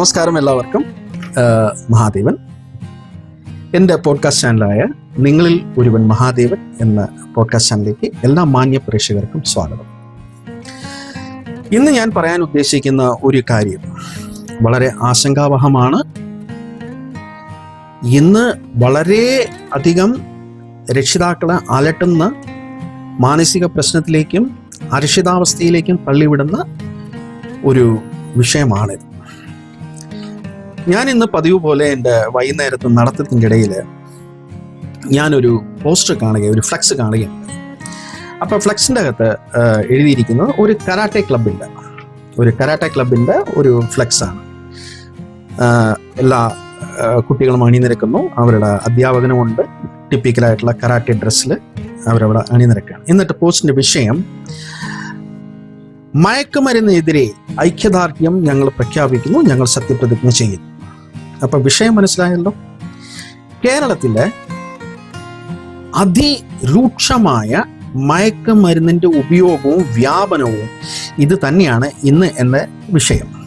നമസ്കാരം എല്ലാവർക്കും. മഹാദേവൻ. എന്റെ പോഡ്കാസ്റ്റ് ചാനലായ നിങ്ങളിൽ ഒരുവൻ മഹാദേവൻ എന്ന പോഡ്കാസ്റ്റ് ചാനലിലേക്ക് എല്ലാ മാന്യ പ്രേക്ഷകർക്കും സ്വാഗതം. ഇന്ന് ഞാൻ പറയാൻ ഉദ്ദേശിക്കുന്ന ഒരു കാര്യം വളരെ ആശങ്കാവഹമാണ്. ഇന്ന് വളരെ അധികം രക്ഷിതാക്കളെ അലട്ടുന്ന മാനസിക പ്രശ്നത്തിലേക്കും അരക്ഷിതാവസ്ഥയിലേക്കും തള്ളിവിടുന്ന ഒരു വിഷയമാണിത്. ഞാൻ ഇന്ന് പതിവ് പോലെ എന്റെ വൈകുന്നേരത്ത് നടത്തത്തിന്റെ ഇടയിൽ ഞാനൊരു പോസ്റ്റർ കാണുകയാണ് ഒരു ഫ്ലക്സ് കാണുകയും അപ്പോൾ ഫ്ലെക്സിന്റെ അകത്ത് എഴുതിയിരിക്കുന്നത് ഒരു കരാട്ടെ ക്ലബിന്റെ ഒരു കരാട്ടെ ക്ലബിന്റെ ഒരു ഫ്ലക്സാണ്. എല്ലാ കുട്ടികളും അണിനിരക്കുന്നു. അവരുടെ അധ്യാപകനുമുണ്ട്. ടിപ്പിക്കലായിട്ടുള്ള കരാട്ടെ ഡ്രസ്സിൽ അവരവിടെ അണിനിരക്കുകയാണ്. എന്നിട്ട് പോസ്റ്റിന്റെ വിഷയം മയക്കുമരുന്നിനെതിരെ ഐക്യദാർഢ്യം ഞങ്ങൾ പ്രഖ്യാപിക്കുന്നു ഞങ്ങൾ സത്യപ്രതിജ്ഞ ചെയ്യുന്നു. അപ്പൊ വിഷയം മനസ്സിലായല്ലോ? കേരളത്തിലെ അതിരൂക്ഷമായ മയക്കുമരുന്നിന്റെ ഉപയോഗവും വ്യാപനവും ഇത് തന്നെയാണ് ഇന്ന് എന്ന വിഷയം.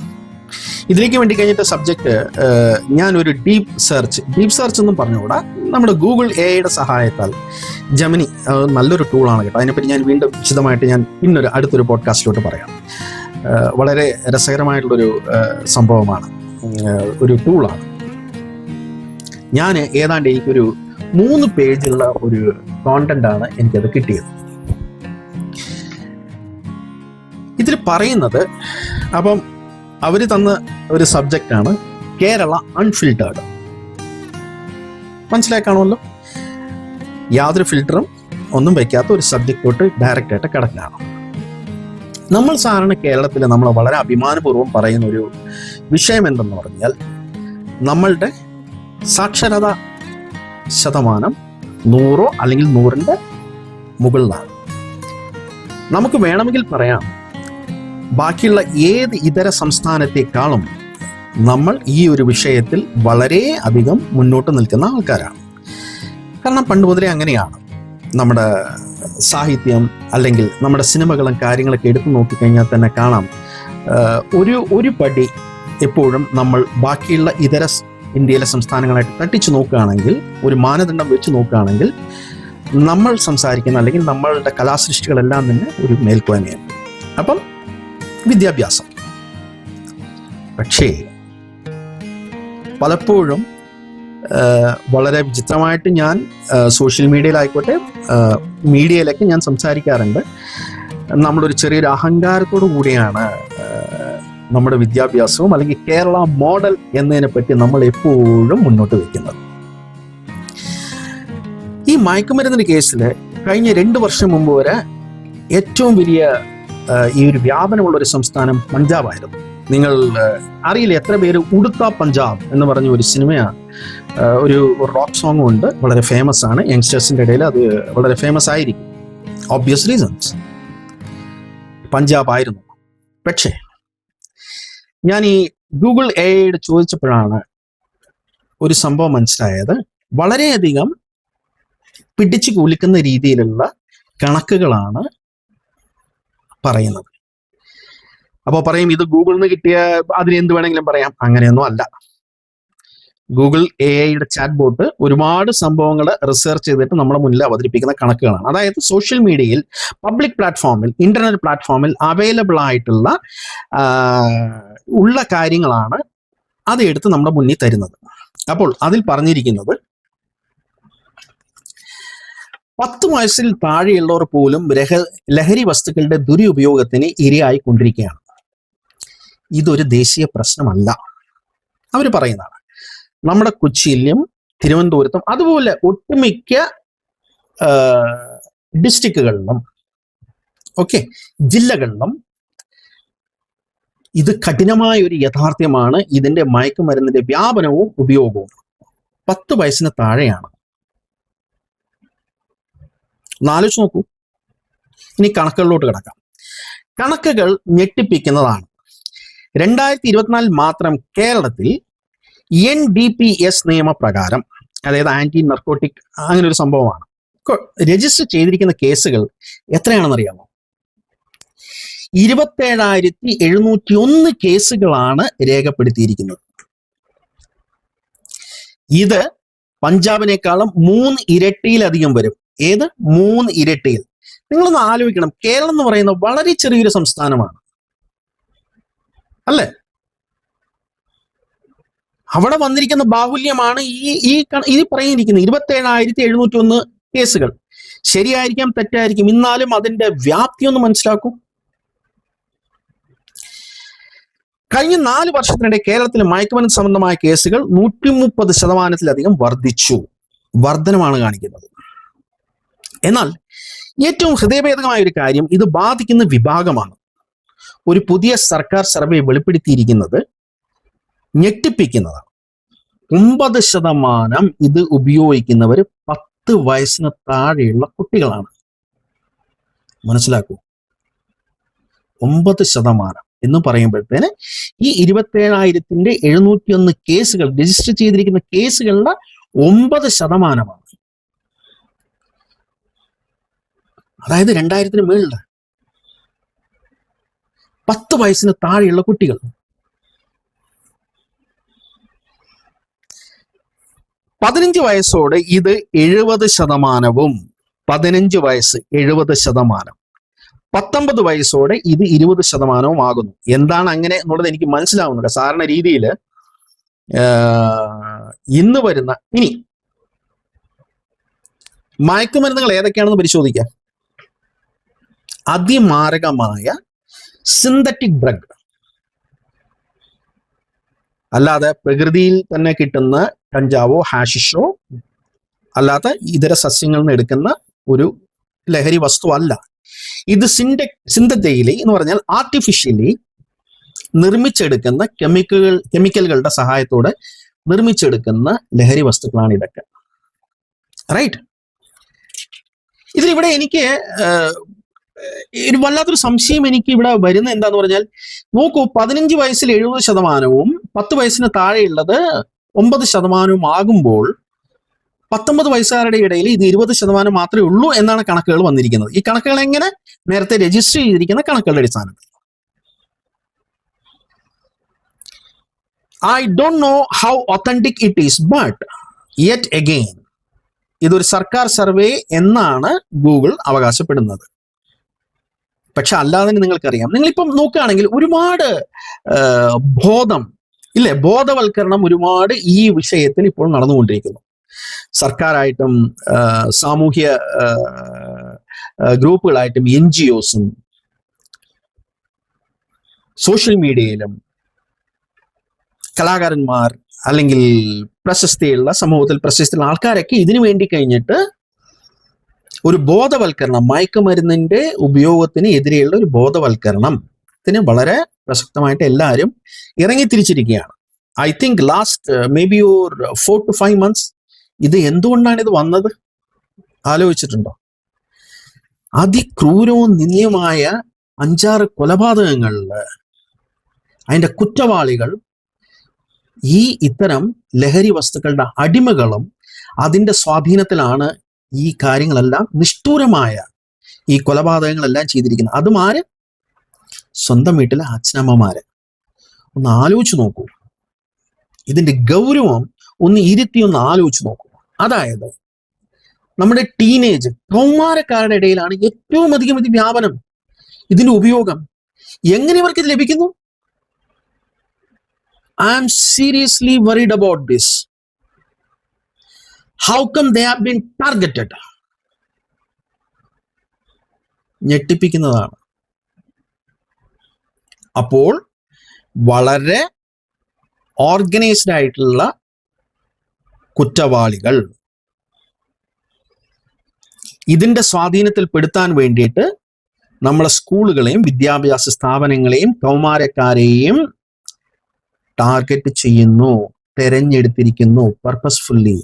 ഇതിലേക്ക് വേണ്ടി കഴിഞ്ഞിട്ട് സബ്ജക്റ്റ് ഞാനൊരു ഡീപ്പ് സെർച്ച് ഡീപ് സെർച്ച് എന്നും പറഞ്ഞുകൂടാ? നമ്മുടെ ഗൂഗിൾ എ ഐയുടെ സഹായത്താൽ ജമിനി നല്ലൊരു ടൂളാണ് കേട്ടോ. അതിനെപ്പറ്റി ഞാൻ വീണ്ടും വിശദമായിട്ട് ഞാൻ പിന്നൊരു അടുത്തൊരു പോഡ്കാസ്റ്റിലോട്ട് പറയാം. വളരെ രസകരമായിട്ടുള്ളൊരു സംഭവമാണ്. ഒരു ടൂളാണ് ഞാൻ ഏതാണ്ട് എനിക്കൊരു മൂന്ന് പേജുള്ള ഒരു കോണ്ടന്റ് ആണ് എനിക്കത് കിട്ടിയത്. ഇതിൽ പറയുന്നത് അപ്പം അവർ തന്ന ഒരു സബ്ജക്റ്റ് ആണ് കേരള അൺഫിൽട്ടേർഡ് മനസ്സിലാക്കാണല്ലോ യാതൊരു ഫിൽറ്ററും ഒന്നും വയ്ക്കാത്ത ഒരു സബ്ജക്റ്റോട്ട് ഡയറക്റ്റ് ആയിട്ട് കിടക്കുകയാണ്. നമ്മൾ സാധാരണ കേരളത്തിൽ നമ്മൾ വളരെ അഭിമാനപൂർവം പറയുന്ന ഒരു വിഷയം എന്തെന്ന് പറഞ്ഞാൽ നമ്മളുടെ സാക്ഷരത ശതമാനം നൂറോ അല്ലെങ്കിൽ നൂറിന്റെ മുകളിലാണ്. നമുക്ക് വേണമെങ്കിൽ പറയാം ബാക്കിയുള്ള ഏത് ഇതര സംസ്ഥാനത്തെക്കാളും നമ്മൾ ഈ ഒരു വിഷയത്തിൽ വളരെ അധികം മുന്നോട്ട് നിൽക്കുന്ന ആൾക്കാരാണ്. കാരണം പണ്ട് മുതലേ അങ്ങനെയാണ്. നമ്മുടെ സാഹിത്യം അല്ലെങ്കിൽ നമ്മുടെ സിനിമകളും കാര്യങ്ങളൊക്കെ എടുത്തു നോക്കിക്കഴിഞ്ഞാൽ തന്നെ കാണാം. ഒരു ഒരു പടി എപ്പോഴും നമ്മൾ ബാക്കിയുള്ള ഇതര ഇന്ത്യയിലെ സംസ്ഥാനങ്ങളായിട്ട് തട്ടിച്ചു നോക്കുകയാണെങ്കിൽ ഒരു മാനദണ്ഡം വെച്ച് നോക്കുകയാണെങ്കിൽ നമ്മൾ സംസാരിക്കുന്ന അല്ലെങ്കിൽ നമ്മളുടെ കലാസൃഷ്ടികളെല്ലാം തന്നെ ഒരു മേൽക്കോയ്മയാണ്. അപ്പം വിദ്യാഭ്യാസം. പക്ഷേ പലപ്പോഴും വളരെ വിചിത്രമായിട്ട് ഞാൻ സോഷ്യൽ മീഡിയയിലായിക്കോട്ടെ മീഡിയയിലൊക്കെ ഞാൻ സംസാരിക്കാറുണ്ട്. നമ്മളൊരു ചെറിയൊരു അഹങ്കാരത്തോടു കൂടിയാണ് നമ്മുടെ വിദ്യാഭ്യാസവും അല്ലെങ്കിൽ കേരള മോഡൽ എന്നതിനെ പറ്റി നമ്മൾ എപ്പോഴും മുന്നോട്ട് വയ്ക്കുന്നത് ഈ മയക്കുമരുന്നിന് കേസിൽ കഴിഞ്ഞ രണ്ട് വർഷം മുമ്പ് വരെ ഏറ്റവും വലിയ ഈ ഒരു വ്യാപനമുള്ള ഒരു സംസ്ഥാനം പഞ്ചാബായിരുന്നു. നിങ്ങൾ അറിയില്ല എത്ര പേര് ഉടുത്ത പഞ്ചാബ് എന്ന് പറഞ്ഞ ഒരു സിനിമയാണ് ഒരു റോക്ക് സോങ്ങും ഉണ്ട്. വളരെ ഫേമസ് ആണ്. യങ്സ്റ്റേഴ്സിന്റെ ഇടയിൽ അത് വളരെ ഫേമസ് ആയിരിക്കും. ഓബ്വിയസ് റീസൺസ് പഞ്ചാബ് ആയിരുന്നു. പക്ഷേ ഞാൻ ഈ ഗൂഗിൾ എയുടെ ചോദിച്ചപ്പോഴാണ് ഒരു സംഭവം മനസ്സിലായത്. വളരെയധികം പിടിച്ചു കുലുക്കുന്ന രീതിയിലുള്ള കണക്കുകളാണ് പറയുന്നത്. അപ്പോൾ പറയും ഇത് ഗൂഗിളിൽ നിന്ന് കിട്ടിയ അതിന് എന്ത് വേണമെങ്കിലും പറയാം. അങ്ങനെയൊന്നും അല്ല. ഗൂഗിൾ എ ഐയുടെ ചാറ്റ് ബോട്ട് ഒരുപാട് സംഭവങ്ങൾ റിസർച്ച് ചെയ്തിട്ട് നമ്മുടെ മുന്നിൽ അവതരിപ്പിക്കുന്ന കണക്കുകളാണ്. അതായത് സോഷ്യൽ മീഡിയയിൽ പബ്ലിക് പ്ലാറ്റ്ഫോമിൽ ഇന്റർനെറ്റ് പ്ലാറ്റ്ഫോമിൽ അവൈലബിൾ ആയിട്ടുള്ള ഉള്ള കാര്യങ്ങളാണ് അത് എടുത്ത് നമ്മുടെ മുന്നിൽ തരുന്നത്. അപ്പോൾ അതിൽ പറഞ്ഞിരിക്കുന്നത് പത്ത് വയസ്സിൽ താഴെയുള്ളവർ പോലും രഹ ലഹരി വസ്തുക്കളുടെ ദുരുപയോഗത്തിന് ഇരയായിക്കൊണ്ടിരിക്കുകയാണ്. ഇതൊരു ദേശീയ പ്രശ്നമല്ല. അവർ പറയുന്നതാണ്. നമ്മുടെ കൊച്ചിയിലും തിരുവനന്തപുരത്തും അതുപോലെ ഒട്ടുമിക്ക ഡിസ്ട്രിക്റ്റുകളിലും ഓക്കെ ജില്ലകളിലും ഇത് കഠിനമായ ഒരു യാഥാർത്ഥ്യമാണ്. ഇതിന്റെ മയക്കുമരുന്നിന്റെ വ്യാപനവും ഉപയോഗവും. പത്ത് വയസ്സിന് താഴെയാണ്. ഒന്നാലോചിച്ച് നോക്കൂ. ഇനി കണക്കുകളിലോട്ട് കിടക്കാം. കണക്കുകൾ ഞെട്ടിപ്പിക്കുന്നതാണ്. രണ്ടായിരത്തി ഇരുപത്തിനാലിൽ മാത്രം കേരളത്തിൽ എൻ ഡി പി എസ് നിയമപ്രകാരം അതായത് ആന്റി നർക്കോട്ടിക് അങ്ങനെ ഒരു സംഭവമാണ് രജിസ്റ്റർ ചെയ്തിരിക്കുന്ന കേസുകൾ എത്രയാണെന്ന് അറിയാമോ ഇരുപത്തേഴായിരത്തി എഴുന്നൂറ്റി ഒന്ന് കേസുകളാണ് രേഖപ്പെടുത്തിയിരിക്കുന്നത്. ഇത് പഞ്ചാബിനേക്കാളും മൂന്ന് ഇരട്ടിയിലധികം വരും. ഏത്? മൂന്ന് ഇരട്ടിയിൽ. നിങ്ങളൊന്ന് ആലോചിക്കണം. കേരളം എന്ന് പറയുന്നത് വളരെ ചെറിയൊരു സംസ്ഥാനമാണ്. അല്ലേ? അവിടെ വന്നിരിക്കുന്ന ബാഹുല്യമാണ് ഈ ഈ ഈ പറയുന്നിരിക്കുന്നത് ഇരുപത്തി ഏഴായിരത്തി എഴുന്നൂറ്റി ഒന്ന് കേസുകൾ. ശരിയായിരിക്കാം തെറ്റായിരിക്കും. എന്നാലും അതിന്റെ വ്യാപ്തി ഒന്ന് മനസ്സിലാക്കൂ. കഴിഞ്ഞ നാല് വർഷത്തിനിടെ കേരളത്തിലെ മയക്കുമരുന്ന് സംബന്ധമായ കേസുകൾ നൂറ്റി മുപ്പത് ശതമാനത്തിലധികം വർദ്ധിച്ചു. വർധനമാണ് കാണിക്കുന്നത്. എന്നാൽ ഏറ്റവും ഹൃദയഭേദകമായ ഒരു കാര്യം ഇത് ബാധിക്കുന്ന വിഭാഗമാണ്. ഒരു പുതിയ സർക്കാർ സർവേ വെളിപ്പെടുത്തിയിരിക്കുന്നത് ഞെട്ടിപ്പിക്കുന്നതാണ്. ഒമ്പത് ശതമാനം ഇത് ഉപയോഗിക്കുന്നവർ പത്ത് വയസ്സിന് താഴെയുള്ള കുട്ടികളാണ്. മനസ്സിലാക്കൂ. ഒമ്പത് ശതമാനം എന്ന് പറയുമ്പോഴത്തേന് ഈ ഇരുപത്തേഴായിരത്തിന്റെ എഴുന്നൂറ്റി ഒന്ന് കേസുകൾ രജിസ്റ്റർ ചെയ്തിരിക്കുന്ന കേസുകളുടെ ഒമ്പത് ശതമാനമാണ്. അതായത് രണ്ടായിരത്തിന് മേളിൽ പത്ത് വയസ്സിന് താഴെയുള്ള കുട്ടികൾ. പതിനഞ്ച് വയസ്സോടെ ഇത് എഴുപത് ശതമാനവും. പതിനഞ്ച് വയസ്സ് എഴുപത് ശതമാനം. പത്തൊമ്പത് വയസ്സോടെ ഇത് ഇരുപത് ശതമാനവും ആകുന്നു. എന്താണ് അങ്ങനെ എന്നുള്ളത് എനിക്ക് മനസ്സിലാവുന്നില്ല. സാധാരണ രീതിയിൽ ഇന്ന് വരുന്ന ഇനി മയക്കുമരുന്നുകൾ ഏതൊക്കെയാണെന്ന് പരിശോധിക്കാം. അതിമാരകമായ സിന്തറ്റിക് ഡ്രഗ് അല്ലാതെ പ്രകൃതിയിൽ തന്നെ കിട്ടുന്ന കഞ്ചാവോ ഹാഷിഷോ അല്ലാത്ത ഇതര സസ്യങ്ങളിൽ നിന്ന് എടുക്കുന്ന ഒരു ലഹരി വസ്തു അല്ല. ഇത് സിൻഡ സിന്തറ്റയിലി എന്ന് പറഞ്ഞാൽ ആർട്ടിഫിഷ്യലി നിർമ്മിച്ചെടുക്കുന്ന കെമിക്കലുകൾ കെമിക്കലുകളുടെ സഹായത്തോടെ നിർമ്മിച്ചെടുക്കുന്ന ലഹരി വസ്തുക്കളാണ് ഇതൊക്കെ. റൈറ്റ് ഇതിലിവിടെ എനിക്ക് ഒരു വല്ലാത്തൊരു സംശയം എനിക്ക് ഇവിടെ വരുന്ന എന്താന്ന് പറഞ്ഞാൽ നോക്കൂ പതിനഞ്ച് വയസ്സിൽ എഴുപത് ശതമാനവും പത്ത് വയസ്സിന് താഴെയുള്ളത് ഒമ്പത് ശതമാനവും ആകുമ്പോൾ പത്തൊമ്പത് വയസ്സുകാരുടെ ഇടയിൽ ഇത് ഇരുപത് ശതമാനം മാത്രമേ ഉള്ളൂ എന്നാണ് കണക്കുകൾ വന്നിരിക്കുന്നത്. ഈ കണക്കുകൾ എങ്ങനെ? നേരത്തെ രജിസ്റ്റർ ചെയ്തിരിക്കുന്ന കണക്കുകളുടെ അടിസ്ഥാനത്തിൽ. I don't know how authentic it is but yet again ഇതൊരു സർക്കാർ സർവേ എന്നാണ് ഗൂഗിൾ അവകാശപ്പെടുന്നത്. പക്ഷെ അല്ലാതെ നിങ്ങൾക്കറിയാം. നിങ്ങളിപ്പം നോക്കുകയാണെങ്കിൽ ഒരുപാട് ബോധം ഇല്ലേ? ബോധവൽക്കരണം ഒരുപാട് ഈ വിഷയത്തിൽ ഇപ്പോൾ നടന്നുകൊണ്ടിരിക്കുന്നു. സർക്കാരായിട്ടും സാമൂഹ്യ ഗ്രൂപ്പുകളായിട്ടും എൻ ജി ഒസും സോഷ്യൽ മീഡിയയിലും കലാകാരന്മാർ അല്ലെങ്കിൽ പ്രശസ്തിയുള്ള സമൂഹത്തിൽ പ്രശസ്തിയുള്ള ആൾക്കാരൊക്കെ ഇതിനു വേണ്ടി കഴിഞ്ഞിട്ട് ഒരു ബോധവൽക്കരണം മയക്കുമരുന്നിന്റെ ഉപയോഗത്തിന് എതിരെയുള്ള ഒരു ബോധവൽക്കരണം ബോധവൽക്കരണത്തിന് വളരെ പ്രസക്തമായിട്ട് എല്ലാവരും ഇറങ്ങിത്തിരിച്ചിരിക്കുകയാണ്. I think last may be ഒരു ഫോർ ടു ഫൈവ് മന്ത്സ് ഇത് എന്തുകൊണ്ടാണ് ഇത് വന്നത്? ആലോചിച്ചിട്ടുണ്ടോ? അതിക്രൂരവും നിന്ദ്യമായ അഞ്ചാറ് കൊലപാതകങ്ങളിൽ അതിന്റെ കുറ്റവാളികൾ ഈ ഇത്തരം ലഹരി വസ്തുക്കളുടെ അടിമകളും അതിന്റെ സ്വാധീനത്തിലാണ് ഈ കാര്യങ്ങളെല്ലാം നിഷ്ഠൂരമായ ഈ കൊലപാതകങ്ങളെല്ലാം ചെയ്തിരിക്കുന്നത്. അതും ആര്? സ്വന്തം വീട്ടിലെ അച്ഛനമ്മമാര്. ഒന്ന് ആലോചിച്ചു നോക്കൂ. ഇതിന്റെ ഗൗരവം ഒന്ന് ഇരുത്തി ഒന്ന് ആലോചിച്ച് നോക്കൂ. അതായത് നമ്മുടെ ടീനേജ് കൗമാരക്കാരുടെ ഇടയിലാണ് ഏറ്റവും അധികം ഇത് വ്യാപനം. ഇതിന്റെ ഉപയോഗം എങ്ങനെ ഇവർക്ക് ഇത് ലഭിക്കുന്നു? I am seriously worried about this how come they have been targeted ഞെട്ടിപ്പിക്കുന്നതാണ്. അപ്പോൾ വളരെ ഓർഗനൈസ്ഡ് ആയിട്ടുള്ള കുറ്റവാളികൾ. ഇതിന്റെ സ്വാധീനത്തിൽ പെടുത്താൻ വേണ്ടിയിട്ട് നമ്മളെ സ്കൂളുകളെയും വിദ്യാഭ്യാസ സ്ഥാപനങ്ങളെയും കൗമാരക്കാരെയും ടാർഗറ്റ് ചെയ്യുന്നു തെരഞ്ഞെടുത്തിരിക്കുന്നു പർപ്പസ്ഫുള്ളി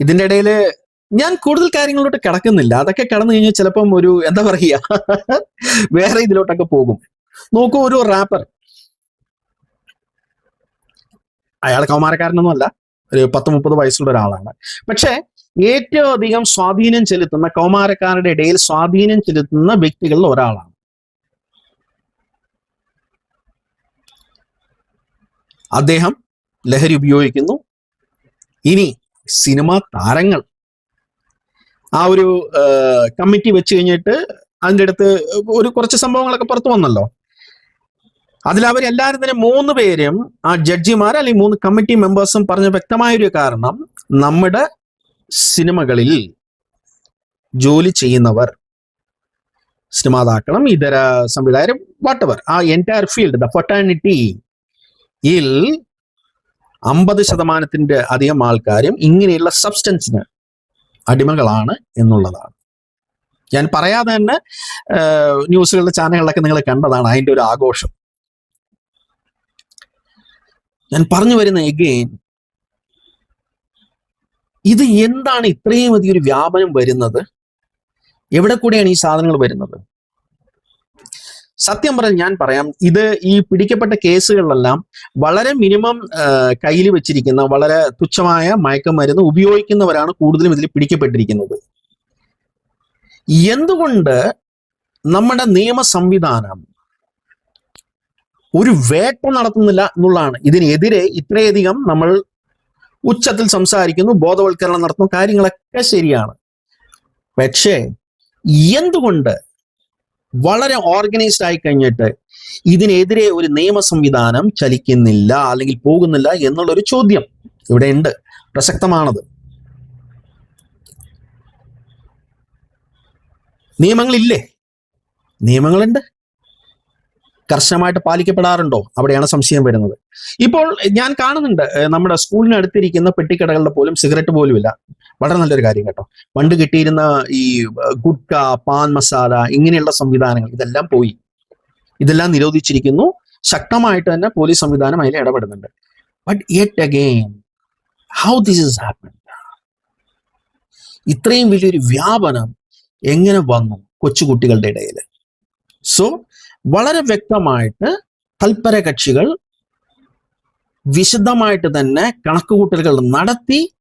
ഇതിന്റെ ഇടയിൽ ഞാൻ കൂടുതൽ കാര്യങ്ങളിലോട്ട് കിടക്കുന്നില്ല. അതൊക്കെ കടന്നു കഴിഞ്ഞാൽ ചിലപ്പം ഒരു എന്താ പറയുക വേറെ ഇതിലോട്ടൊക്കെ പോകും. നോക്കൂ ഒരു റാപ്പർ അയാൾ കൗമാരക്കാരനൊന്നും അല്ല ഒരു പത്ത് മുപ്പത് വയസ്സുള്ള ഒരാളാണ്. പക്ഷേ ഏറ്റവും അധികം സ്വാധീനം ചെലുത്തുന്ന കൗമാരക്കാരുടെ ഇടയിൽ സ്വാധീനം ചെലുത്തുന്ന വ്യക്തികളിൽ ഒരാളാണ്. അദ്ദേഹം ലഹരി ഉപയോഗിക്കുന്നു. ഇനി സിനിമാ താരങ്ങൾ. ആ ഒരു കമ്മിറ്റി വെച്ച് കഴിഞ്ഞിട്ട് അതിന്റെ അടുത്ത് ഒരു കുറച്ച് സംഭവങ്ങളൊക്കെ പുറത്തു വന്നല്ലോ. അതിൽ അവരെല്ലാവരും തന്നെ മൂന്ന് പേരും ആ ജഡ്ജിമാർ അല്ലെങ്കിൽ മൂന്ന് കമ്മിറ്റി മെമ്പേഴ്സും പറഞ്ഞ വ്യക്തമായൊരു കാരണം നമ്മുടെ സിനിമകളിൽ ജോലി ചെയ്യുന്നവർ സിനിമാതാക്കളും ഇതര സംവിധായകരും വാട്ടവർ ആ എന്റയർ ഫീൽഡ് ദ ഫൊട്ടാനിറ്റി ഇൽ അമ്പത് ശതമാനത്തിന്റെ അധികം ആൾക്കാരും ഇങ്ങനെയുള്ള സബ്സ്റ്റൻസിന് അടിമകളാണ് എന്നുള്ളതാണ്. ഞാൻ പറയാതെ തന്നെ ന്യൂസുകളുടെ ചാനലുകളൊക്കെ നിങ്ങൾ കണ്ടതാണ് അതിന്റെ ഒരു ആഘോഷം. ഞാൻ പറഞ്ഞു വരുന്ന എഗെയിൻ ഇത് എന്താണ് ഇത്രയും അധികം ഒരു വ്യാപനം വരുന്നത്? എവിടെ കൂടെയാണ് ഈ സാധനങ്ങൾ വരുന്നത്? സത്യം പറഞ്ഞാൽ ഞാൻ പറയാം ഇത് ഈ പിടിക്കപ്പെട്ട കേസുകളിലെല്ലാം വളരെ മിനിമം കയ്യിൽ വെച്ചിരിക്കുന്ന വളരെ തുച്ഛമായ മയക്കുമരുന്ന് ഉപയോഗിക്കുന്നവരാണ് കൂടുതലും ഇതിൽ പിടിക്കപ്പെട്ടിരിക്കുന്നത്. എന്തുകൊണ്ട് നമ്മുടെ നിയമ സംവിധാനം ഒരു വേട്ട നടത്തുന്നില്ല എന്നുള്ളതാണ്? ഇതിനെതിരെ ഇത്രയധികം നമ്മൾ ഉച്ചത്തിൽ സംസാരിക്കുന്നു ബോധവൽക്കരണം നടത്തുന്നു കാര്യങ്ങളൊക്കെ ശരിയാണ്. പക്ഷേ എന്തുകൊണ്ട് വളരെ ഓർഗനൈസ്ഡ് ആയി കഴിഞ്ഞിട്ട് ഇതിനെതിരെ ഒരു നിയമ സംവിധാനം ചലിക്കുന്നില്ല അല്ലെങ്കിൽ പോകുന്നില്ല എന്നുള്ള ഒരു ചോദ്യം ഇവിടെ ഉണ്ട്. പ്രസക്തമാണത്. നിയമങ്ങളില്ലേ? നിയമങ്ങളുണ്ട്. കർശനമായിട്ട് പാലിക്കപ്പെടാറുണ്ടോ? അവിടെയാണ് സംശയം വരുന്നത്. ഇപ്പോൾ ഞാൻ കാണുന്നുണ്ട് നമ്മുടെ സ്കൂളിന് അടുത്തിരിക്കുന്ന പെട്ടിക്കടകളുടെ പോലും സിഗരറ്റ് പോലും ഇല്ല വളരെ നല്ലൊരു കാര്യം കേട്ടോ. പണ്ട് കിട്ടിയിരുന്ന ഈ ഗുഡ്ക പാൻ മസാല ഇങ്ങനെയുള്ള സംവിധാനങ്ങൾ ഇതെല്ലാം പോയി. ഇതെല്ലാം നിരോധിച്ചിരിക്കുന്നു. ശക്തമായിട്ട് തന്നെ പോലീസ് സംവിധാനം അതിൽ ഇടപെടുന്നുണ്ട്. But yet again how this is happen ഇത്രയും വലിയൊരു വ്യാപനം എങ്ങനെ വന്നു കൊച്ചുകുട്ടികളുടെ ഇടയിൽ സോ വളരെ വ്യക്തമായിട്ട് തൽപര കക്ഷികൾ വിശദമായിട്ട് തന്നെ കണക്കുകൂട്ടലുകൾ നടത്തി.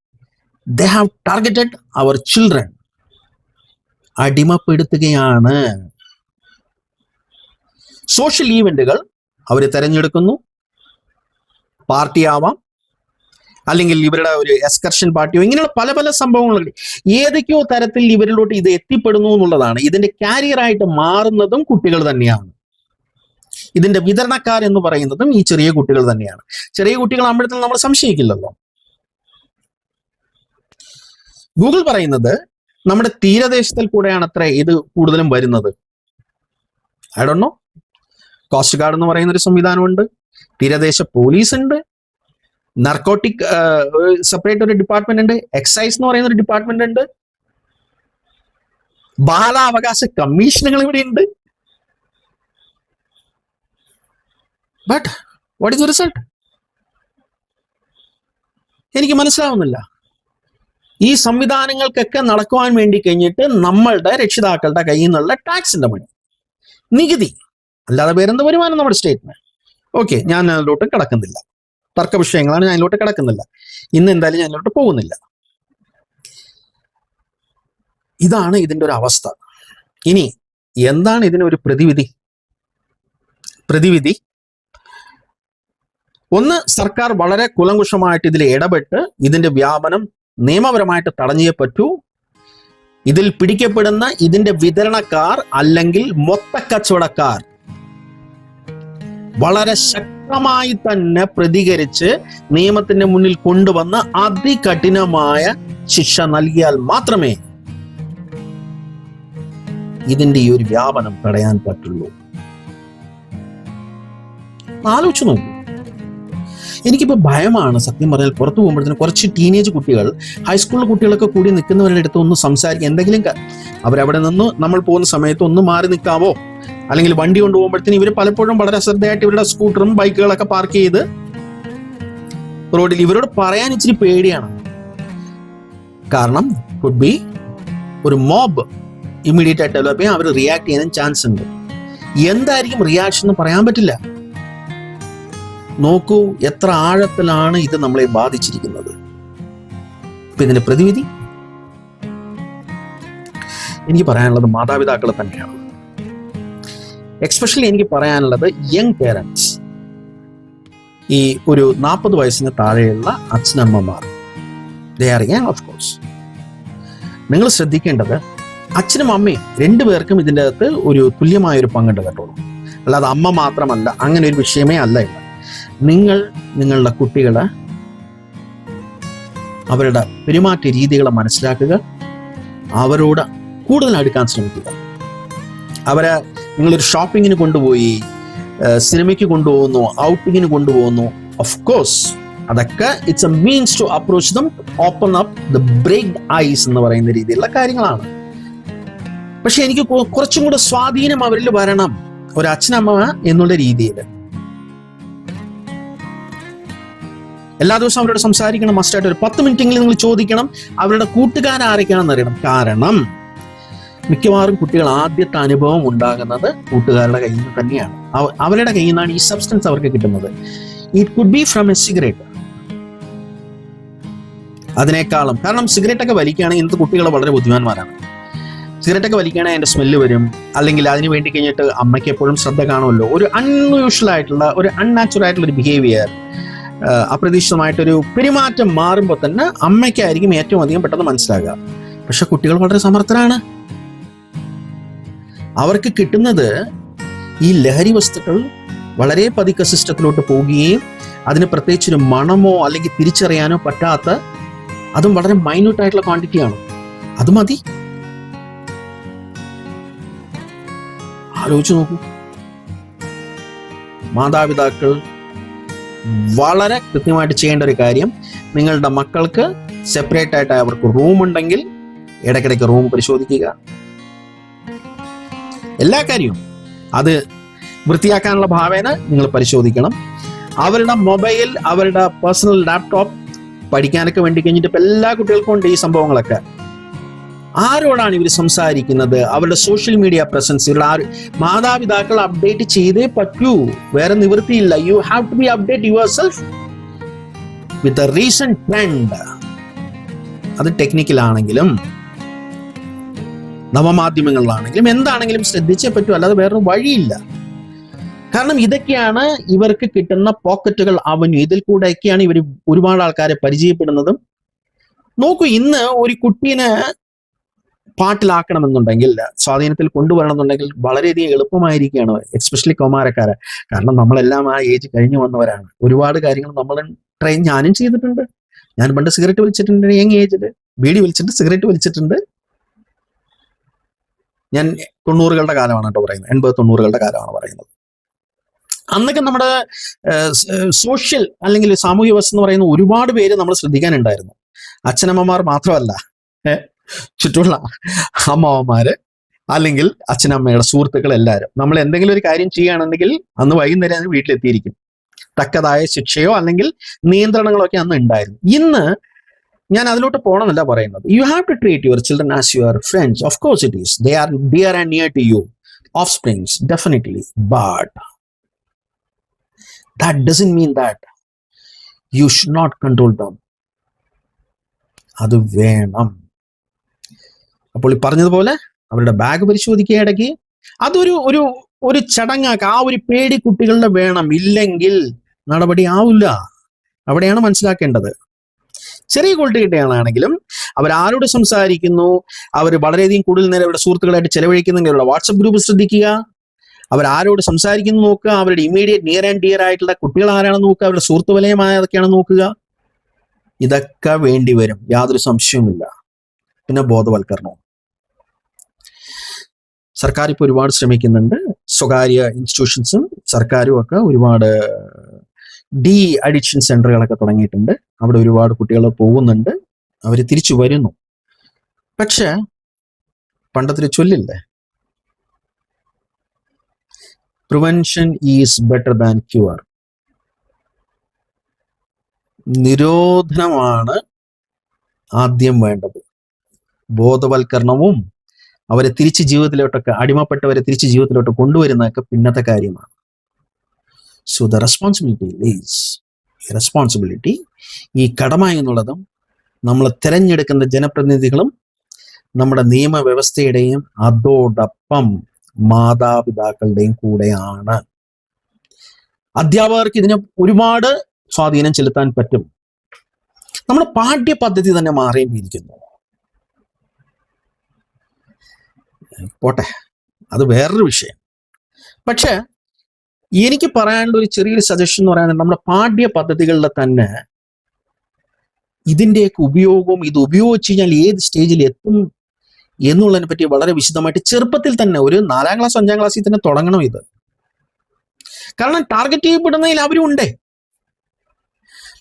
They have targeted our children അടിമപ്പെടുത്തുകയാണ്. സോഷ്യൽ ഈവന്റുകൾ അവർ തെരഞ്ഞെടുക്കുന്നു. പാർട്ടി ആവാം. അല്ലെങ്കിൽ ഇവരുടെ ഒരു എക്സ്കർഷൻ പാർട്ടിയോ ഇങ്ങനെയുള്ള പല പല സംഭവങ്ങളുണ്ട് ഏതൊക്കെയോ തരത്തിൽ ഇവരിലോട്ട് ഇത് എത്തിപ്പെടുന്നു എന്നുള്ളതാണ്. ഇതിന്റെ കാരിയറായിട്ട് മാറുന്നതും കുട്ടികൾ തന്നെയാണ്. ഇതിന്റെ വിതരണക്കാർ എന്ന് പറയുന്നതും ഈ ചെറിയ കുട്ടികൾ തന്നെയാണ്. ചെറിയ കുട്ടികൾ അമ്പഴത്തിൽ നമ്മൾ സംശയിക്കില്ലല്ലോ. ഗൂഗിൾ പറയുന്നത് നമ്മുടെ തീരദേശത്തിൽ കൂടെയാണ് അത്ര ഇത് കൂടുതലും വരുന്നത്. ഐ കോസ്റ്റ് ഗാർഡ് എന്ന് പറയുന്ന ഒരു സംവിധാനമുണ്ട്. തീരദേശ പോലീസ് ഉണ്ട്. നർക്കോട്ടിക് സെപ്പറേറ്റ് ഒരു ഡിപ്പാർട്ട്മെന്റ് ഉണ്ട്. എക്സൈസ് എന്ന് പറയുന്ന ഒരു ഡിപ്പാർട്ട്മെന്റ് ഉണ്ട്. ബാലാവകാശ കമ്മീഷനുകൾ ഇവിടെ ഉണ്ട്. ബട്ട് വാട്ട് ഇസ് റിസൾട്ട് എനിക്ക് മനസ്സിലാവുന്നില്ല. ഈ സംവിധാനങ്ങൾക്കൊക്കെ നടക്കുവാൻ വേണ്ടി കഴിഞ്ഞിട്ട് നമ്മളുടെ രക്ഷിതാക്കളുടെ കയ്യിൽ നിന്നുള്ള ടാക്സിന്റെ മണി. നികുതി. അല്ലാതെ പേരെന്ത് വരുമാനം നമ്മുടെ സ്റ്റേറ്റിന്? ഓക്കെ ഞാൻ അതിലോട്ട് കിടക്കുന്നില്ല. തർക്ക വിഷയങ്ങളാണ് ഞാൻ അതിലോട്ട് കിടക്കുന്നില്ല. ഇന്ന് എന്തായാലും ഞാൻ അതിലോട്ട് പോകുന്നില്ല. ഇതാണ് ഇതിന്റെ ഒരു അവസ്ഥ. ഇനി എന്താണ് ഇതിനൊരു പ്രതിവിധി? പ്രതിവിധി ഒന്ന് സർക്കാർ വളരെ കുലങ്കുഷമായിട്ട് ഇതിൽ ഇടപെട്ട് ഇതിന്റെ വ്യാപനം നിയമപരമായിട്ട് തടഞ്ഞേ പറ്റൂ. ഇതിൽ പിടിക്കപ്പെടുന്ന ഇതിന്റെ വിതരണക്കാർ അല്ലെങ്കിൽ മൊത്ത കച്ചവടക്കാർ വളരെ ശക്തമായി തന്നെ പ്രതികരിച്ച് നിയമത്തിന്റെ മുന്നിൽ കൊണ്ടുവന്ന് അതികഠിനമായ ശിക്ഷ നൽകിയാൽ മാത്രമേ ഇതിന്റെ ഈ ഒരു വ്യാപനം തടയാൻ പറ്റുള്ളൂ. ആലോചിച്ചു നോക്കൂ. എനിക്കിപ്പോ ഭയമാണ് സത്യം പറഞ്ഞാൽ പുറത്തു പോകുമ്പോഴത്തേനും കുറച്ച് ടീനേജ് കുട്ടികൾ ഹൈസ്കൂളിലെ കുട്ടികളൊക്കെ കൂടി നിൽക്കുന്നവരുടെ അടുത്ത് ഒന്ന് സംസാരിക്കുക. എന്തെങ്കിലും അവരവിടെ നിന്ന് നമ്മൾ പോകുന്ന സമയത്ത് ഒന്ന് മാറി നിൽക്കാവോ? അല്ലെങ്കിൽ വണ്ടി കൊണ്ടുപോകുമ്പോഴത്തേന് ഇവർ പലപ്പോഴും വളരെ അശ്രദ്ധയായിട്ട് ഇവരുടെ സ്കൂട്ടറും ബൈക്കുകളൊക്കെ പാർക്ക് ചെയ്ത് റോഡിൽ ഇവരോട് പറയാൻ ഇച്ചിരി പേടിയാണ്. കാരണം കുഡ് ബി ഒരു മോബ് ഇമ്മീഡിയറ്റ് ആയിട്ട് ഡെവലപ്പ് ചെയ്യാൻ അവർ റിയാക്ട് ചെയ്യാനും ചാൻസ് ഉണ്ട്. എന്തായിരിക്കും റിയാക്ഷൻ എന്ന് പറയാൻ പറ്റില്ല. നോക്കൂ എത്ര ആഴത്തിലാണ് ഇത് നമ്മളെ ബാധിച്ചിരിക്കുന്നത്. ഇപ്പൊ ഇതിന്റെ പ്രതിവിധി? എനിക്ക് പറയാനുള്ളത് മാതാപിതാക്കൾ തന്നെയാണ്. എക്സ്പെഷ്യലി എനിക്ക് പറയാനുള്ളത് യങ് പേരൻസ് ഈ ഒരു നാൽപ്പത് വയസ്സിന് താഴെയുള്ള അച്ഛനമ്മമാർ. ദേ ആർ ഓഫ് കോഴ്സ് നിങ്ങൾ ശ്രദ്ധിക്കേണ്ടത് അച്ഛനും അമ്മയും രണ്ടുപേർക്കും ഇതിന്റെ അകത്ത് ഒരു തുല്യമായ ഒരു പങ്കുണ്ട് കേട്ടോളൂ അല്ലാതെ അമ്മ മാത്രമല്ല അങ്ങനെ ഒരു വിഷയമേ അല്ല ഇത് നിങ്ങൾ നിങ്ങളുടെ കുട്ടികളെ അവരുടെ പെരുമാറ്റ രീതികളെ മനസ്സിലാക്കുക. അവരോട് കൂടുതൽ അടുക്കാൻ ശ്രമിക്കുക. അവരെ നിങ്ങളൊരു ഷോപ്പിങ്ങിന് കൊണ്ടുപോയി സിനിമയ്ക്ക് കൊണ്ടുപോകുന്നു ഔട്ടിങ്ങിന് കൊണ്ടുപോകുന്നു. ഓഫ് കോഴ്സ് അതൊക്കെ it's a means to approach them open up the break ice എന്ന് പറയുന്ന രീതിയിലുള്ള കാര്യങ്ങളാണ്. പക്ഷെ എനിക്ക് കുറച്ചും കൂടെ സ്വാധീനം അവരിൽ വരണം. ഒരു അച്ഛനമ്മ എന്നുള്ള രീതിയിൽ. എല്ലാ ദിവസവും അവരോട് സംസാരിക്കണം. മസ്റ്റായിട്ട് ഒരു പത്ത് മിനിറ്റെങ്കിലും നിങ്ങൾ ചോദിക്കണം. അവരുടെ കൂട്ടുകാരാരൊക്കെയാണെന്ന് അറിയണം. കാരണം മിക്കവാറും കുട്ടികൾ ആദ്യത്തെ അനുഭവം ഉണ്ടാകുന്നത് കൂട്ടുകാരുടെ കയ്യിൽ നിന്ന് തന്നെയാണ്. അവരുടെ കയ്യിൽ നിന്നാണ് ഈ സബ്സ്റ്റൻസ് അവർക്ക് കിട്ടുന്നത്. It could be from a cigarette അതിനേക്കാളും. കാരണം സിഗരറ്റ് ഒക്കെ വലിക്കുകയാണെങ്കിൽ ഇന്നത്തെ കുട്ടികൾ വളരെ ബുദ്ധിമാന്മാരാണ്. സിഗരറ്റ് ഒക്കെ വലിക്കുകയാണെങ്കിൽ അതിന്റെ സ്മെല്ല് വരും. അല്ലെങ്കിൽ അതിന് വേണ്ടി കഴിഞ്ഞിട്ട് അമ്മയ്ക്ക് എപ്പോഴും ശ്രദ്ധ കാണുമല്ലോ. ഒരു അൺയൂഷ്വൽ ആയിട്ടുള്ള ഒരു അൺനാച്ചുറൽ ആയിട്ടുള്ള ഒരു ബിഹേവിയർ അപ്രതീക്ഷിതമായിട്ടൊരു പെരുമാറ്റം മാറുമ്പോൾ തന്നെ അമ്മയ്ക്കായിരിക്കും ഏറ്റവും അധികം പെട്ടെന്ന് മനസ്സിലാകുക. പക്ഷെ കുട്ടികൾ വളരെ സമർത്ഥരാണ്. അവർക്ക് കിട്ടുന്നത് ഈ ലഹരി വസ്തുക്കൾ വളരെ പതുക്കെ സിസ്റ്റത്തിലോട്ട് പോവുകയും അതിന് പ്രത്യേകിച്ച് ഒരു മണമോ അല്ലെങ്കിൽ തിരിച്ചറിയാനോ പറ്റാത്ത അതും വളരെ മൈന്യൂട്ടായിട്ടുള്ള ക്വാണ്ടിറ്റിയാണ് അത് മതി. ആലോചിച്ചു നോക്കൂ. മാതാപിതാക്കൾ വളരെ കൃത്യമായിട്ട് ചെയ്യേണ്ട ഒരു കാര്യം നിങ്ങളുടെ മക്കൾക്ക് സെപ്പറേറ്റ് ആയിട്ട് അവർക്ക് റൂം ഉണ്ടെങ്കിൽ ഇടയ്ക്കിടയ്ക്ക് റൂം പരിശോധിക്കുക. എല്ലാ കാര്യവും അത് വൃത്തിയാക്കാനുള്ള ഭാവേന നിങ്ങൾ പരിശോധിക്കണം. അവരുടെ മൊബൈൽ അവരുടെ പേഴ്സണൽ ലാപ്ടോപ്പ് പഠിക്കാനൊക്കെ വേണ്ടി കഴിഞ്ഞിട്ട് ഇപ്പൊ എല്ലാ കുട്ടികൾക്കും ഉണ്ട് ഈ സംഭവങ്ങളൊക്കെ. ആരോടാണ് ഇവർ സംസാരിക്കുന്നത്? അവരുടെ സോഷ്യൽ മീഡിയ പ്രസൻസ് ഇവരുടെ ആര് മാതാപിതാക്കൾ അപ്ഡേറ്റ് ചെയ്തേ പറ്റൂ. വേറെ നിവൃത്തിയില്ല. You have to be update yourself with recent trend അത് ടെക്നിക്കലാണെങ്കിലും നവമാധ്യമങ്ങളിലാണെങ്കിലും എന്താണെങ്കിലും ശ്രദ്ധിച്ചേ പറ്റൂ. അല്ലാതെ വേറൊരു വഴിയില്ല. കാരണം ഇതൊക്കെയാണ് ഇവർക്ക് കിട്ടുന്ന പോക്കറ്റുകൾ അവന് ഇതിൽ കൂടെയൊക്കെയാണ് ഇവർ ഒരുപാട് ആൾക്കാരെ പരിചയപ്പെടുന്നതും. നോക്കൂ ഇന്ന് ഒരു കുട്ടീനെ പാട്ടിലാക്കണമെന്നുണ്ടെങ്കിൽ സ്വാധീനത്തിൽ കൊണ്ടുവരണമെന്നുണ്ടെങ്കിൽ വളരെയധികം എളുപ്പമായിരിക്കുകയാണ് എക്സ്പെഷ്യലി കൗമാരക്കാരെ. കാരണം നമ്മളെല്ലാം ആ ഏജ് കഴിഞ്ഞു വന്നവരാണ്. ഒരുപാട് കാര്യങ്ങൾ നമ്മൾ ട്രെയിൻ ഞാനും ചെയ്തിട്ടുണ്ട്. ഞാൻ പണ്ട് സിഗരറ്റ് വലിച്ചിട്ടുണ്ട് യങ് ഏജിൽ ബീഡി വലിച്ചിട്ട് സിഗരറ്റ് വലിച്ചിട്ടുണ്ട്. ഞാൻ തൊണ്ണൂറുകളുടെ കാലമാണ് കേട്ടോ പറയുന്നത്. എൺപത് തൊണ്ണൂറുകളുടെ കാലമാണ് പറയുന്നത്. അന്നൊക്കെ നമ്മുടെ സോഷ്യൽ അല്ലെങ്കിൽ സാമൂഹ്യ വശം എന്ന് പറയുന്ന ഒരുപാട് പേര് നമ്മൾ ശ്രദ്ധിക്കാനുണ്ടായിരുന്നു. അച്ഛനമ്മമാർ മാത്രമല്ല. ചുറ്റുമുള്ള അമ്മാവന്മാര് അല്ലെങ്കിൽ അച്ഛനമ്മയുടെ സുഹൃത്തുക്കൾ എല്ലാവരും നമ്മൾ എന്തെങ്കിലും ഒരു കാര്യം ചെയ്യുകയാണെന്നുണ്ടെങ്കിൽ അന്ന് വൈകുന്നേരം അത് വീട്ടിലെത്തിയിരിക്കും. തക്കതായ ശിക്ഷയോ അല്ലെങ്കിൽ നിയന്ത്രണങ്ങളോ ഒക്കെ അന്ന് ഉണ്ടായിരുന്നു. ഇന്ന് ഞാൻ അതിലോട്ട് പോകണമെന്നല്ല പറയുന്നത്. You have to treat your children as your friends of course it is they are dear and near to you offsprings definitely but that doesn't mean that you should not control them അത് വേണം. അപ്പോൾ ഈ പറഞ്ഞതുപോലെ അവരുടെ bag പരിശോധിക്കുക ഇടയ്ക്ക്. അതൊരു ഒരു ഒരു ചടങ്ങാക്ക. ആ ഒരു പേടി കുട്ടികളുടെ വേണം. ഇല്ലെങ്കിൽ നടപടി ആവില്ല. അവിടെയാണ് മനസ്സിലാക്കേണ്ടത്. ചെറിയ കുട്ടികളാണെങ്കിലും അവർ ആരോട് സംസാരിക്കുന്നു? അവർ വളരെയധികം കൂടുതൽ നേരം അവരുടെ സുഹൃത്തുക്കളായിട്ട് ചെലവഴിക്കുന്നെങ്കിൽ വാട്സപ്പ് ഗ്രൂപ്പ് ശ്രദ്ധിക്കുക. അവർ ആരോട് സംസാരിക്കുന്നു നോക്കുക? അവരുടെ ഇമീഡിയറ്റ് നിയർ ആൻഡ് ഡിയർ ആയിട്ടുള്ള കുട്ടികൾ ആരാണെന്ന് നോക്കുക? അവരുടെ സുഹൃത്ത് വലയമായതൊക്കെയാണ് നോക്കുക? ഇതൊക്കെ വേണ്ടി വരും യാതൊരു സംശയവുമില്ല. പിന്നെ ബോധവൽക്കരണവും. സർക്കാർ ഇപ്പോൾ ഒരുപാട് ശ്രമിക്കുന്നുണ്ട്. സ്വകാര്യ ഇൻസ്റ്റിറ്റ്യൂഷൻസും സർക്കാരും ഒക്കെ ഒരുപാട് ഡി അഡിക്ഷൻ സെന്ററുകളൊക്കെ തുടങ്ങിയിട്ടുണ്ട്. അവിടെ ഒരുപാട് കുട്ടികൾ പോകുന്നുണ്ട്. അവർ തിരിച്ചു വരുന്നു. പക്ഷെ പണ്ടത്തെ ചൊല്ലില്ലേ? Prevention is better than cure നിരോധനമാണ് ആദ്യം വേണ്ടത്. ബോധവൽക്കരണവും അവരെ തിരിച്ച് ജീവിതത്തിലോട്ടൊക്കെ അടിമപ്പെട്ടവരെ തിരിച്ച് ജീവിതത്തിലോട്ട് കൊണ്ടുവരുന്നതൊക്കെ പിന്നത്തെ കാര്യമാണ്. So the responsibility is responsibility ഈ കടമ എന്നുള്ളതും നമ്മൾ തിരഞ്ഞെടുക്കുന്ന ജനപ്രതിനിധികളും നമ്മുടെ നിയമവ്യവസ്ഥയുടെയും അതോടൊപ്പം മാതാപിതാക്കളുടെയും കൂടെയാണ്. അധ്യാപകർക്ക് ഇതിനെ ഒരുപാട് സ്വാധീനം ചെലുത്താൻ പറ്റും. നമ്മുടെ പാഠ്യപദ്ധതി തന്നെ മാറേണ്ടിയിരിക്കുന്നു. പോട്ടെ. അത് വേറൊരു വിഷയം. പക്ഷെ എനിക്ക് പറയാനുള്ള ഒരു ചെറിയൊരു സജഷൻ എന്ന് പറയാൻ നമ്മുടെ പാഠ്യ പദ്ധതികളിലെ തന്നെ ഇതിന്റെയൊക്കെ ഉപയോഗവും ഇത് ഉപയോഗിച്ച് കഴിഞ്ഞാൽ ഏത് സ്റ്റേജിൽ എത്തും എന്നുള്ളതിനെ പറ്റി വളരെ വിശദമായിട്ട് ചെറുപ്പത്തിൽ തന്നെ ഒരു നാലാം ക്ലാസ് അഞ്ചാം ക്ലാസ്സിൽ തന്നെ തുടങ്ങണം ഇത്. കാരണം ടാർഗറ്റ് ചെയ്യപ്പെടുന്നതിൽ അവരും ഉണ്ട്.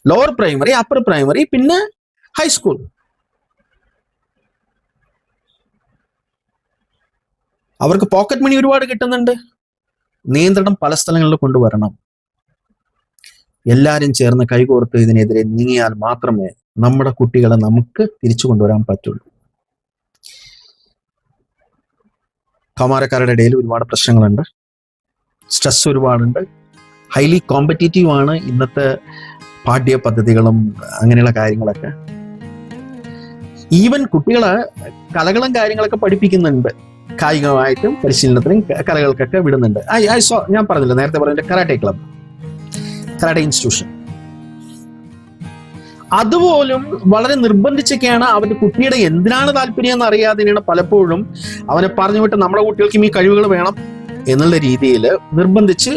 ലോവർ പ്രൈമറി അപ്പർ പ്രൈമറി പിന്നെ ഹൈസ്കൂൾ അവർക്ക് പോക്കറ്റ് മണി ഒരുപാട് കിട്ടുന്നുണ്ട്. നിയന്ത്രണം പല സ്ഥലങ്ങളിൽ കൊണ്ടുവരണം. എല്ലാരും ചേർന്ന് കൈകോർത്ത് ഇതിനെതിരെ നീങ്ങിയാൽ മാത്രമേ നമ്മുടെ കുട്ടികളെ നമുക്ക് തിരിച്ചു കൊണ്ടുവരാൻ പറ്റുള്ളൂ. കൗമാരക്കാരുടെ ഇടയിൽ ഒരുപാട് പ്രശ്നങ്ങളുണ്ട്. സ്ട്രെസ് ഒരുപാടുണ്ട്. ഹൈലി കോമ്പറ്റീറ്റീവ് ആണ് ഇന്നത്തെ പാഠ്യ പദ്ധതികളും അങ്ങനെയുള്ള കാര്യങ്ങളൊക്കെ. ഈവൻ കുട്ടികളെ കലകളും കാര്യങ്ങളൊക്കെ പഠിപ്പിക്കുന്നുണ്ട്. കായികമായിട്ടും പരിശീലനത്തിനും കലകൾക്കൊക്കെ വിടുന്നുണ്ട്. ഐ ഐ സോ ഞാൻ പറഞ്ഞില്ല നേരത്തെ പറഞ്ഞ കരാട്ടെ ക്ലബ് കരാട്ടെ ഇൻസ്റ്റിറ്റ്യൂഷൻ അതുപോലും വളരെ നിർബന്ധിച്ചൊക്കെയാണ് അവന്റെ കുട്ടിയുടെ എന്തിനാണ് താല്പര്യം എന്ന് അറിയാതെയാണ് പലപ്പോഴും അവനെ പറഞ്ഞു വിട്ട് നമ്മുടെ കുട്ടികൾക്കും ഈ കഴിവുകൾ വേണം എന്നുള്ള രീതിയിൽ നിർബന്ധിച്ച്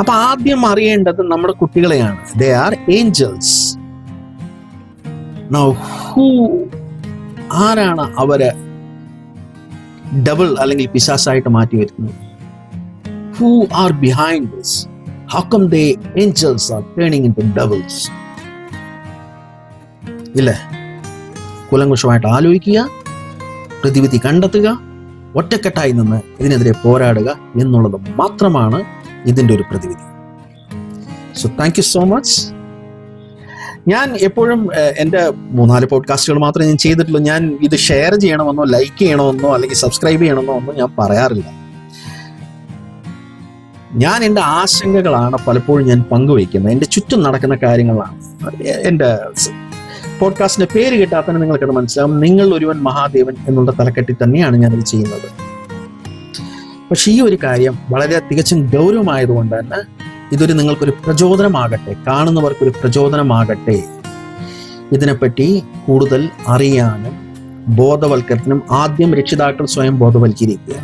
അപ്പൊ ആദ്യം അറിയേണ്ടത് നമ്മുടെ കുട്ടികളെയാണ്. ദേ ആർ ഏഞ്ചൽസ് ഹൂ ആരാണ് അവരെ ഡബിൾ അല്ലെങ്കിൽ പിശാസായിട്ട് മാറ്റി വരുന്നത് who are behind this how come they angels are turning into devils ഇല്ലേ? കുലങ്കുഷമായിട്ട് ആലോചിക്കുക പ്രതിവിധി കണ്ടെത്തുക ഒറ്റക്കെട്ടായി നിന്ന് ഇതിനെതിരെ പോരാടുക എന്നുള്ളത് മാത്രമാണ് ഇതിന്റെ ഒരു പ്രതിവിധി. So thank you so much ഞാൻ എപ്പോഴും എന്റെ മൂന്നാൽ പോഡ്കാസ്റ്റുകൾ മാത്രമേ ഞാൻ ചെയ്തിട്ടുള്ളൂ. ഞാൻ ഇത് ഷെയർ ചെയ്യണമെന്നോ ലൈക്ക് ചെയ്യണമെന്നോ അല്ലെങ്കിൽ സബ്സ്ക്രൈബ് ചെയ്യണമെന്നോ ഒന്നും ഞാൻ പറയാറില്ല. ഞാൻ എന്റെ ആശങ്കകളാണ് പലപ്പോഴും ഞാൻ പങ്കുവയ്ക്കുന്നത്. എന്റെ ചുറ്റും നടക്കുന്ന കാര്യങ്ങളാണ്. എന്റെ പോഡ്കാസ്റ്റിന്റെ പേര് കേട്ടാൽ തന്നെ നിങ്ങൾക്കത് മനസ്സിലാവും. നിങ്ങൾ ഒരുവൻ മഹാദേവൻ എന്നുള്ള തലക്കെട്ടിൽ തന്നെയാണ് ഞാനിത് ചെയ്യുന്നത്. പക്ഷെ ഈ ഒരു കാര്യം വളരെ തികച്ചും ഗൗരവമായതുകൊണ്ട് തന്നെ ഇതൊരു നിങ്ങൾക്കൊരു പ്രചോദനമാകട്ടെ കാണുന്നവർക്കൊരു പ്രചോദനമാകട്ടെ. ഇതിനെപ്പറ്റി കൂടുതൽ അറിയാനും ബോധവൽക്കരണത്തിനും ആദ്യം രക്ഷിതാക്കൾ സ്വയം ബോധവൽക്കരിക്കുക.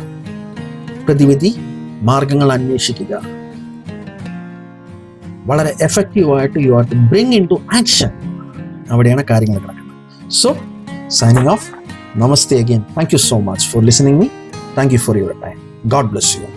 പ്രതിവിധി മാർഗങ്ങൾ അന്വേഷിക്കുക. വളരെ എഫക്റ്റീവായിട്ട് you are to bring into action അവിടെയാണ് കാര്യങ്ങൾ കിടക്കുന്നത് so signing off namaste again thank you so much for listening me thank you for your time God bless you